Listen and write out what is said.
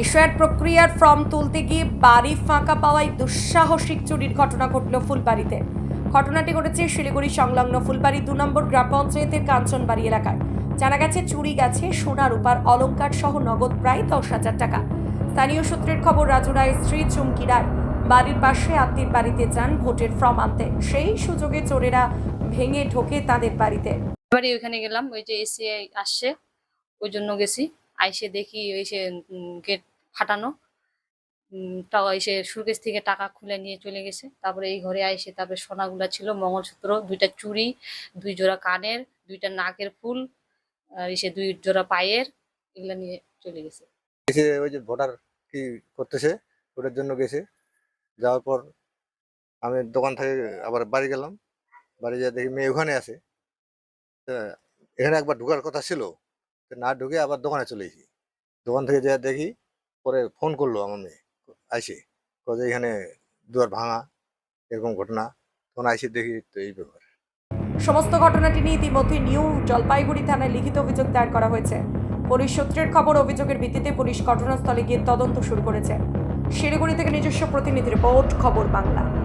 এশিয়ার প্রক্রিয়ার ফর্ম তুলতে গিয়ে বাড়ি ফাঁকা পাওয়ায় দুঃসাহসিক চুরির ঘটনা ঘটল ফুলবাড়িতে। ঘটনাটি ঘটেছে শিলিগুড়ি সংলগ্ন ফুলবাড়ি দু নম্বর গ্রাম পঞ্চায়েতের কাঞ্চনবাড়ি এলাকায়। জানা গেছে, চুরি গেছে সোনা, রূপার অলঙ্কার সহ নগদ প্রায় দশ হাজার টাকা। স্থানীয় সূত্রের খবর, রাজু রায়ের স্ত্রী চুমকি রায় বাড়ির পাশে আত্মীর বাড়িতে যান ভোটের ফর্ম আনতে। সেই সুযোগে চোরেরা ভেঙে ঢোকে তাদের বাড়িতে। এবারে ওইখানে গেলাম, ওই যে এসে আসছে, ওই জন্য গেছি। আইসে দেখি ওই সে গেট উম, টাকা এসে সুরকেশ থেকে টাকা খুলে নিয়ে চলে গেছে। তারপরে এই ঘরে আইসে তারপরে সোনাগুলা ছিল মঙ্গলসূত্র দুইটা চুড়ি দুই জোড়া কানের দুইটা নাকের ফুল এসে দুই জোড়া পায়ের এগুলা নিয়ে চলে গেছে। গেছে ওই যে ভোটার কি করতেছে ওটার জন্য গেছে। যাওয়ার পর আমি দোকান থেকে আবার বাড়ি গেলাম। বাড়ি যা দেখি মেয়ে ওখানে আছে। এখানে একবার ঢোকার কথা ছিল। না ঢুকে আবার দোকানে চলে এসেছি। দোকান থেকে যা দেখি পরে ফোন করল আমার মেয়ে। আইসি। কে এখানে দুয়ার ভাঙা, এরকম ঘটনা। তখন আইসি দেখি তো এই ব্যাপার। সমস্ত ঘটনাটি নিয়ে ইতিমধ্যে নিউ জলপাইগুড়ি থানায় লিখিত অভিযোগ দায়ের করা হয়েছে। পুলিশ সূত্রের খবর, অভিযোগের ভিত্তিতে পুলিশ ঘটনাস্থলে গিয়ে তদন্ত শুরু করেছে। শিলিগুড়ি থেকে নিজস্ব প্রতিনিধি রিপোর্ট, খবর বাংলা।